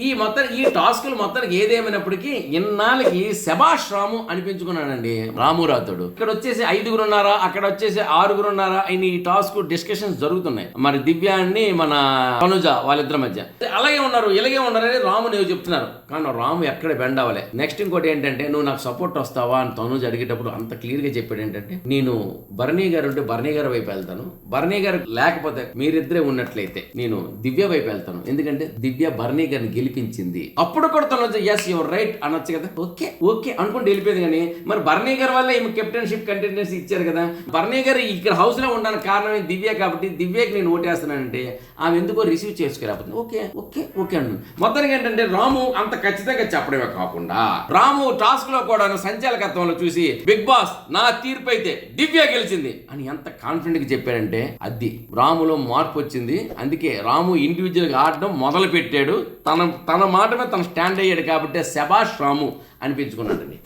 ఈ మొత్తం ఈ టాస్కులు మొత్తానికి ఏదేమైనప్పటికీ ఇన్నాళ్ళకి శభాష్ రాము అనిపించుకున్నాడండి. రామురాతుడు. ఇక్కడ వచ్చేసి ఐదుగురు ఉన్నారా? అక్కడ వచ్చేసి ఆరుగురు ఉన్నారా? అని ఈ టాస్క్ డిస్కషన్స్ జరుగుతున్నాయి. మరి దివ్యాన్ని మన తనుజ వాళ్ళిద్దరి మధ్య. అలాగే ఉన్నారు ఇలాగే ఉన్నారని రాము నువ్వు చెప్తున్నారు. కానీ రాము ఎక్కడ బెండ్ అవ్వలే. నెక్స్ట్ ఇంకోటి ఏంటంటే నువ్వు నాకు సపోర్ట్ వస్తావా? అని తనుజ అడిగేటప్పుడు అంత క్లియర్గా చెప్పాడు ఏంటంటే నేను భరణి గారు ఉంటే భరణి గారి వైపు వెళ్తాను. భరణి గారు లేకపోతే మీరిద్దరే ఉన్నట్లయితే నేను దివ్య వైపు వెళ్తాను. ఎందుకంటే దివ్య భరణి గారిని గెలిపించింది. అప్పుడు కూడా తను ఎస్ యువర్ రైట్ అనొచ్చు కదా. ఓకే ఓకే అనుకుంటే వెళ్ళిపోయింది కానీ మరి భరణి గారి వల్ల ఈమె కెప్టెన్షిప్ కంటెండెన్సీ ఇచ్చారు కదా. భరణి గారు ఇక్కడ హౌస్లో ఉండడానికి కారణం దివ్య కాబట్టి దివ్యకి నేను ఓటేస్తున్నానంటే ఆమె ఎందుకో రిసీవ్ చేసుకోలేకపోతుంది ఓకే ఓకే ఓకే అండి మొత్తానికి ఏంటంటే రాము అంత ఖచ్చితంగా చెప్పడమే కాకుండా రాము టాస్క్లో కూడా సంచాలకత్వంలో చూసి బిగ్ బాస్ నా తీర్పు అయితే దివ్య గెలిచింది అని ఎంత కాన్ఫిడెంట్గా చెప్పారంటే అది రాములో మార్పు వచ్చింది. అందుకే రాము ఇండివిజువల్గా ఆడడం మొదలు పెట్టాడు తన తన మాట మీద తను స్టాండ్ అయ్యాడు కాబట్టి శబాష్ రాము అనిపించుకున్నాడండి.